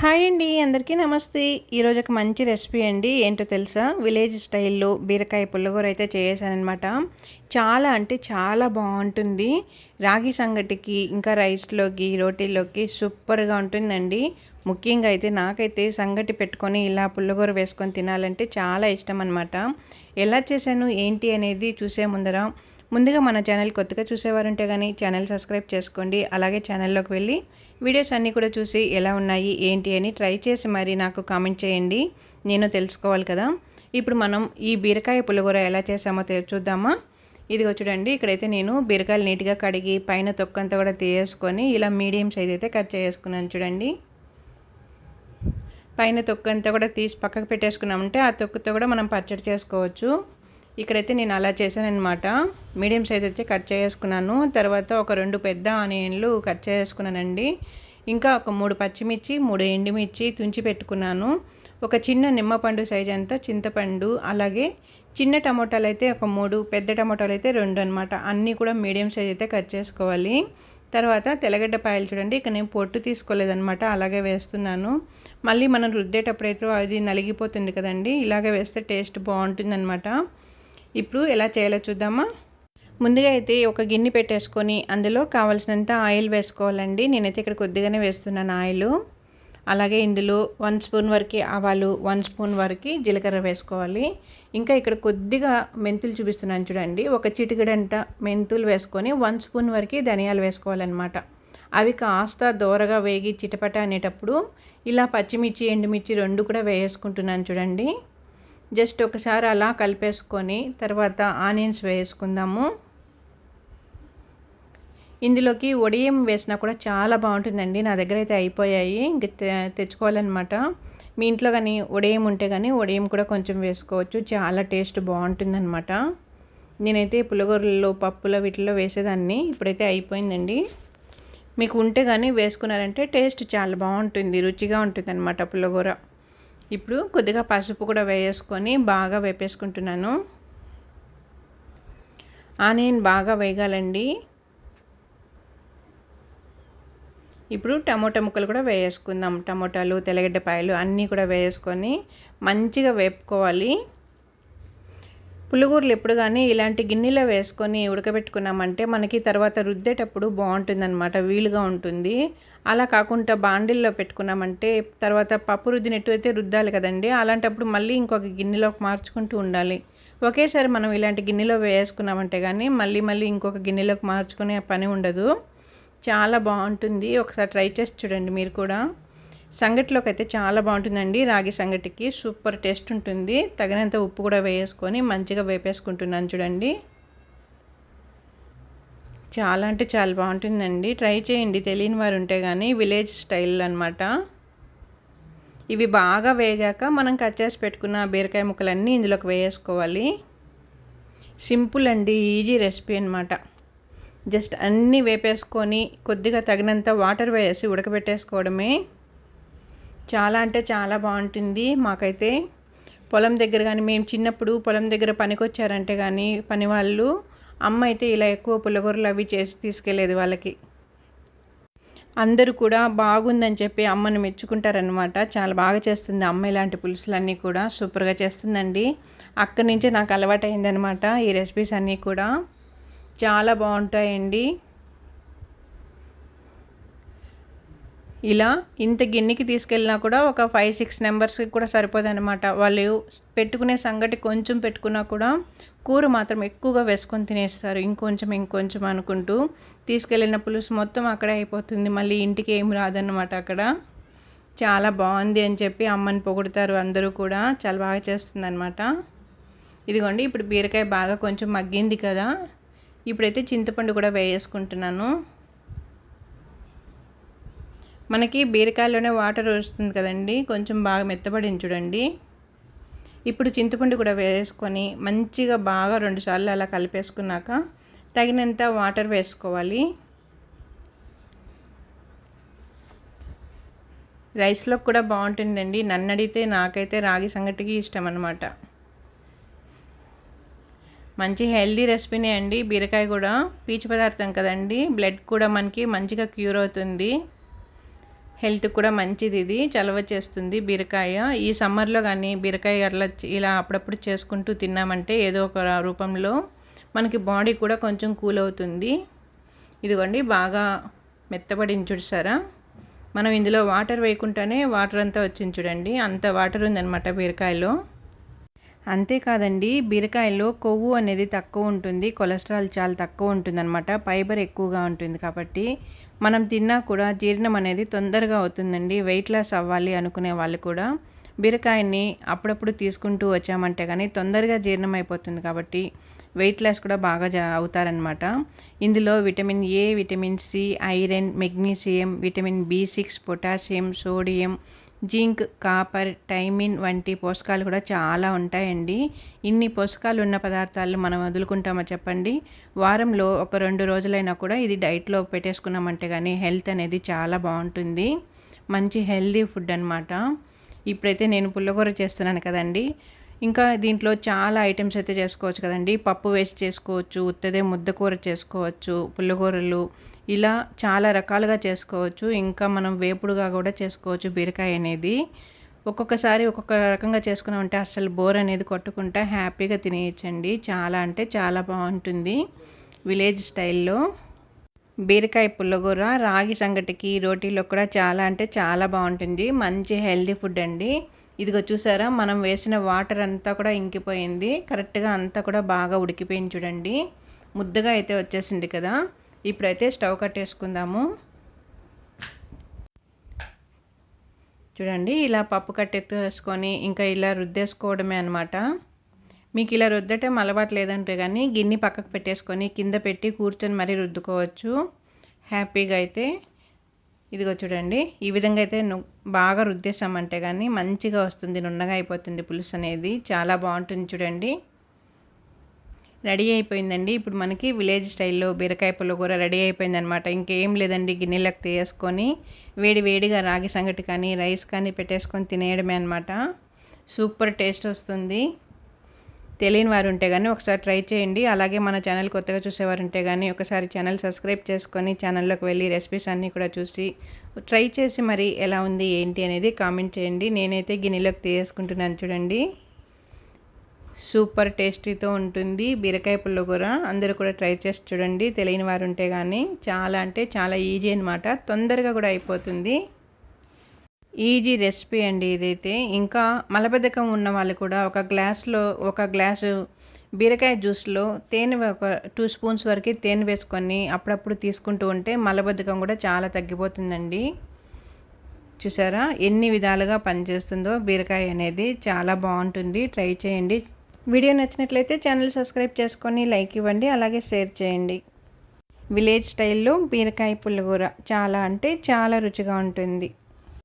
Hi అండి అందరికీ నమస్తే. ఈరోజు ఒక మంచి రెసిపీ అండి. ఏంటో తెలుసా? విలేజ్ స్టైల్లో బీరకాయ పుల్లగూర అయితే చేసానమాట చాలా అంటే చాలా బాగుంటుంది. రాగి సంగటికి ఇంకా రైస్లోకి రోటీల్లోకి సూపర్గా ఉంటుందండి. ముఖ్యంగా అయితే నాకైతే సంగటి పెట్టుకొని ఇలా పుల్లగూర వేసుకొని తినాలంటే చాలా ఇష్టం అనమాట ఎలా చేశాను ఏంటి అనేది చూసే ముందర ముందుగా మన ఛానల్ కొత్తగా చూసేవారుంటే కానీ ఛానల్ సబ్స్క్రైబ్ చేసుకోండి. అలాగే ఛానల్లోకి వెళ్ళి వీడియోస్ అన్నీ కూడా చూసి ఎలా ఉన్నాయి ఏంటి అని ట్రై చేసి మరి నాకు కామెంట్ చేయండి. నేను తెలుసుకోవాలి కదా. ఇప్పుడు మనం ఈ బీరకాయ పులిహోర ఎలా చేసామో చూద్దామా? ఇదిగో చూడండి ఇక్కడైతే నేను బీరకాయలు నీట్గా కడిగి పైన తొక్కంతా కూడా తీసేసుకొని ఇలా మీడియం సైజ్ అయితే కట్ చేసుకున్నాను చూడండి. పైన తొక్కంతా కూడా తీసి పక్కకు పెట్టేసుకున్నామంటే ఆ తొక్కుతో కూడా మనం పచ్చడి చేసుకోవచ్చు. ఇక్కడైతే నేను అలా చేశాను అనమాట మీడియం సైజ్ అయితే కట్ చేసుకున్నాను. తర్వాత ఒక రెండు పెద్ద ఆనియన్లు కట్ చేసుకున్నానండి. ఇంకా ఒక మూడు పచ్చిమిర్చి మూడు ఎండుమిర్చి తుంచి పెట్టుకున్నాను. ఒక చిన్న నిమ్మపండు సైజ్ అంతా చింతపండు అలాగే చిన్న టమోటాలు అయితే ఒక మూడు పెద్ద టమోటాలు అయితే రెండు అనమాట అన్నీ కూడా మీడియం సైజ్ అయితే కట్ చేసుకోవాలి. తర్వాత తెల్లగడ్డ పాయలు చూడండి. ఇక నేను పొట్టు తీసుకోలేదనమాట అలాగే వేస్తున్నాను. మళ్ళీ మనం రుద్దేటప్పుడైతే అది నలిగిపోతుంది కదండి. ఇలాగే వేస్తే టేస్ట్ బాగుంటుందన్నమాట. ఇప్పుడు ఎలా చేయాలో చూద్దామా? ముందుగా అయితే ఒక గిన్నె పెట్టేసుకొని అందులో కావలసినంత ఆయిల్ వేసుకోవాలండి. నేనైతే ఇక్కడ కొద్దిగానే వేస్తున్నాను ఆయిల్. అలాగే ఇందులో వన్ స్పూన్ వరకు ఆవాలు వన్ స్పూన్ వరకు జీలకర్ర వేసుకోవాలి. ఇంకా ఇక్కడ కొద్దిగా మెంతులు చూపిస్తున్నాను చూడండి. ఒక చిటికడంట మెంతులు వేసుకొని వన్ స్పూన్ వరకు ధనియాలు వేసుకోవాలన్నమాట. అవి కాస్త దోరగా వేగి చిటపట అనేటప్పుడు ఇలా పచ్చిమిర్చి ఎండుమిర్చి రెండు కూడా వేసుకుంటున్నాను చూడండి. జస్ట్ ఒకసారి అలా కలిపేసుకొని తర్వాత ఆనియన్స్ వేసుకుందాము. ఇందులోకి ఒడియం వేసినా కూడా చాలా బాగుంటుందండి. నా దగ్గర అయితే అయిపోయాయి. ఇంక తెచ్చుకోవాలన్నమాట. మీ ఇంట్లో కానీ ఒడియం ఉంటే కానీ ఒడియం కూడా కొంచెం వేసుకోవచ్చు. చాలా టేస్ట్ బాగుంటుందన్నమాట. నేనైతే పులగూరలో పప్పులో వీటిలో వేసేదాన్ని. ఇప్పుడైతే అయిపోయిందండి. మీకు ఉంటే కానీ వేసుకున్నారంటే టేస్ట్ చాలా బాగుంటుంది. రుచిగా ఉంటుంది అనమాట పులగూర ఇప్పుడు కొద్దిగా పసుపు కూడా వేసుకొని బాగా వేపేసుకుంటున్నాను. ఆనియన్ బాగా వేగాలండి. ఇప్పుడు టమోటా ముక్కలు కూడా వేసుకుందాం టమోటాలు తెల్లగడ్డపాయలు అన్నీ కూడా వేసుకొని మంచిగా వేపుకోవాలి. పులిగూరలు ఎప్పుడు కానీ ఇలాంటి గిన్నెలో వేసుకొని ఉడకబెట్టుకున్నామంటే మనకి తర్వాత రుద్దేటప్పుడు బాగుంటుందన్నమాట వీలుగా ఉంటుంది. అలా కాకుండా బాండిల్లో పెట్టుకున్నామంటే తర్వాత పప్పు రుద్దినట్టు అయితే రుద్దాలి కదండి. అలాంటప్పుడు మళ్ళీ ఇంకొక గిన్నెలోకి మార్చుకుంటూ ఉండాలి. ఒకేసారి మనం ఇలాంటి గిన్నెలో వేసుకున్నామంటే కానీ మళ్ళీ మళ్ళీ ఇంకొక గిన్నెలోకి మార్చుకునే పని ఉండదు. చాలా బాగుంటుంది. ఒకసారి ట్రై చేసి చూడండి మీరు కూడా. సంగటిలోకి అయితే చాలా బాగుంటుందండి. రాగి సంగటికి సూపర్ టేస్ట్ ఉంటుంది. తగినంత ఉప్పు కూడా వేసుకొని మంచిగా వేపేసుకుంటున్నాను చూడండి. చాలా అంటే చాలా బాగుంటుందండి. ట్రై చేయండి. తెలియని వారు ఉంటే కానీ విలేజ్ స్టైల్ అనమాట ఇవి బాగా వేగాక మనం కట్ చేసి పెట్టుకున్న బీరకాయ ముక్కలన్నీ ఇందులోకి వేసుకోవాలి సింపుల్ అండి ఈజీ రెసిపీ అనమాట జస్ట్ అన్నీ వేపేసుకొని కొద్దిగా తగినంత వాటర్ వేసి ఉడకబెట్టేసుకోవడమే. చాలా అంటే చాలా బాగుంటుంది. మాకైతే పొలం దగ్గర కానీ మేము చిన్నప్పుడు పొలం దగ్గర పనికొచ్చారంటే కానీ పని వాళ్ళు అమ్మ అయితే ఇలా ఎక్కువ పుల్లగూరలు అవి చేసి తీసుకెళ్ళేది వాళ్ళకి. అందరూ కూడా బాగుందని చెప్పి అమ్మను మెచ్చుకుంటారనమాట చాలా బాగా చేస్తుంది అమ్మ ఇలాంటి పులుసులన్నీ కూడా. సూపర్గా చేస్తుందండి. అక్కడి నుంచే నాకు అలవాటు అయిందనమాట ఈ రెసిపీస్ అన్నీ కూడా. చాలా బాగుంటాయండి. ఇలా ఇంత గిన్నెకి తీసుకెళ్ళినా కూడా ఒక ఫైవ్ సిక్స్ నెంబర్స్కి కూడా సరిపోదు అనమాట వాళ్ళు పెట్టుకునే సంగటి కొంచెం పెట్టుకున్నా కూడా కూర మాత్రం ఎక్కువగా వేసుకొని తినేస్తారు. ఇంకొంచెం ఇంకొంచెం అనుకుంటూ తీసుకెళ్ళిన పులుసు మొత్తం అక్కడే అయిపోతుంది. మళ్ళీ ఇంటికి ఏం రాదన్నమాట అక్కడ. చాలా బాగుంది అని చెప్పి అమ్మని పొగుడతారు అందరూ కూడా. చాలా బాగా చేస్తుందన్నమాట. ఇదిగోండి ఇప్పుడు బీరకాయ బాగా కొంచెం మగ్గింది కదా. ఇప్పుడైతే చింతపండు కూడా వేసుకుంటున్నాను మనకి బీరకాయలోనే వాటర్ వస్తుంది కదండి. కొంచెం బాగా మెత్తబడింది చూడండి. ఇప్పుడు చింతపండు కూడా వేసుకొని మంచిగా బాగా రెండుసార్లు అలా కలిపేసుకున్నాక తగినంత వాటర్ వేసుకోవాలి. రైస్లో కూడా బాగుంటుందండి. నన్ను అడిగితే నాకైతే రాగి సంగటికి ఇష్టం అనమాట మంచి హెల్దీ రెసిపీనే అండి. బీరకాయ కూడా పీచు పదార్థం కదండి. బ్లడ్ కూడా మనకి మంచిగా క్యూర్ అవుతుంది. హెల్త్ కూడా మంచిది ఇది చలవ చేస్తుంది బీరకాయ. ఈ సమ్మర్లో కానీ బీరకాయ అట్లా ఇలా అప్పుడప్పుడు చేసుకుంటూ తిన్నామంటే ఏదో ఒక రూపంలో మనకి బాడీ కూడా కొంచెం కూల్ అవుతుంది. ఇదిగోండి బాగా మెత్తబడిన చూసారా మనం ఇందులో వాటర్ వేయకుండానే వాటర్ అంతా వచ్చింది చూడండి. అంత వాటర్ ఉందన్నమాట బీరకాయలో. అంతేకాదండి బీరకాయలో కొవ్వు అనేది తక్కువ ఉంటుంది కొలెస్ట్రాల్ చాలా తక్కువ ఉంటుంది అనమాట ఫైబర్ ఎక్కువగా ఉంటుంది కాబట్టి మనం తిన్నా కూడా జీర్ణం అనేది తొందరగా అవుతుందండి వెయిట్ లాస్ అవ్వాలి అనుకునే వాళ్ళు కూడా బీరకాయని అప్పుడప్పుడు తీసుకుంటూ వచ్చామంటే కానీ తొందరగా జీర్ణం అయిపోతుంది కాబట్టి వెయిట్ లాస్ కూడా బాగా జా అవుతారనమాట ఇందులో vitamin A vitamin C iron magnesium vitamin B six potassium sodium zinc copper thiamine వంటి పోషకాలు కూడా చాలా ఉంటాయండి. ఇన్ని పోషకాలు ఉన్న పదార్థాలు మనం వదులుకుంటామో చెప్పండి? వారంలో ఒక రెండు రోజులైనా కూడా ఇది డైట్లో పెట్టేసుకున్నామంటే కానీ హెల్త్ అనేది చాలా బాగుంటుంది. మంచి హెల్దీ ఫుడ్ అనమాట ఇప్పుడైతే నేను పుల్లకూర చేస్తున్నాను కదండి. ఇంకా దీంట్లో చాలా ఐటమ్స్ అయితే చేసుకోవచ్చు కదండి. పప్పు వేసి చేసుకోవచ్చు ఉత్తదే ముద్ద కూర చేసుకోవచ్చు పుల్లకూరలు ఇలా చాలా రకాలుగా చేసుకోవచ్చు. ఇంకా మనం వేపుడుగా కూడా చేసుకోవచ్చు బీరకాయ అనేది. ఒక్కొక్కసారి ఒక్కొక్క రకంగా చేసుకున్నామంటే అసలు బోర్ అనేది కొట్టుకుంటా హ్యాపీగా తినేయచ్చండి. చాలా అంటే చాలా బాగుంటుంది విలేజ్ స్టైల్లో. బీరకాయ పుల్లగూర రాగి సంగటికి రోటీలో కూడా చాలా అంటే చాలా బాగుంటుంది. మంచి హెల్దీ ఫుడ్ అండి. ఇదిగో చూసారా మనం వేసిన వాటర్ అంతా కూడా ఇంకిపోయింది. కరెక్ట్గా అంతా కూడా బాగా ఉడికిపోయింది చూడండి. ముద్దగా అయితే వచ్చేసింది కదా. ఇప్పుడైతే స్టవ్ కట్టేసుకుందాము. చూడండి ఇలా పప్పు కట్టెత్తేసుకొని ఇంకా ఇలా రుద్దేసుకోవడమే అనమాట మీకు ఇలా రుద్దటం అలవాటు లేదంటే కానీ గిన్నె పక్కకు పెట్టేసుకొని కింద పెట్టి కూర్చొని మరీ రుద్దుకోవచ్చు. హ్యాపీగా అయితే. ఇదిగో చూడండి ఈ విధంగా అయితే బాగా రుద్దేశామంటే కానీ మంచిగా వస్తుంది నున్నగా అయిపోతుంది పులుసు అనేది చాలా బాగుంటుంది చూడండి. రెడీ అయిపోయిందండి. ఇప్పుడు మనకి విలేజ్ స్టైల్లో బీరకాయ పుల్లగూర రెడీ అయిపోయిందనమాట ఇంకేం లేదండి గిన్నెలకు తీసుకొని వేడి వేడిగా రాగి సంగటి కానీ రైస్ కానీ పెట్టేసుకొని తినేయడమే అనమాట సూపర్ టేస్ట్ వస్తుంది. తెలియని వారు ఉంటే కానీ ఒకసారి ట్రై చేయండి. అలాగే మన ఛానల్ కొత్తగా చూసేవారు ఉంటే కానీ ఒకసారి ఛానల్ సబ్స్క్రైబ్ చేసుకొని ఛానల్లోకి వెళ్ళి రెసిపీస్ అన్నీ కూడా చూసి ట్రై చేసి మరి ఎలా ఉంది ఏంటి అనేది కామెంట్ చేయండి. నేనైతే గిన్నెలోకి తీసేసుకుంటున్నాను చూడండి. సూపర్ టేస్టీతో ఉంటుంది బీరకాయ పుల్లగూర అందరూ కూడా ట్రై చేసి చూడండి. తెలియని వారు ఉంటే కానీ చాలా అంటే చాలా ఈజీ అనమాట తొందరగా కూడా అయిపోతుంది. ఈజీ రెసిపీ అండి ఇదైతే. ఇంకా మలబద్ధకం ఉన్న వాళ్ళు కూడా ఒక గ్లాస్లో ఒక గ్లాసు బీరకాయ జ్యూస్లో తేనె ఒక టూ స్పూన్స్ వరకు తేనె వేసుకొని అప్పుడప్పుడు తీసుకుంటూ ఉంటే మలబద్ధకం కూడా చాలా తగ్గిపోతుందండి. చూసారా? ఎన్ని విధాలుగా పనిచేస్తుందో బీరకాయ అనేది చాలా బాగుంటుంది. ట్రై చేయండి. వీడియో నచ్చినట్లయితే ఛానల్ సబ్స్క్రైబ్ చేసుకొని లైక్ ఇవ్వండి అలాగే షేర్ చేయండి. విలేజ్ స్టైల్లో బీరకాయ పుల్లగూర చాలా అంటే చాలా రుచిగా ఉంటుంది.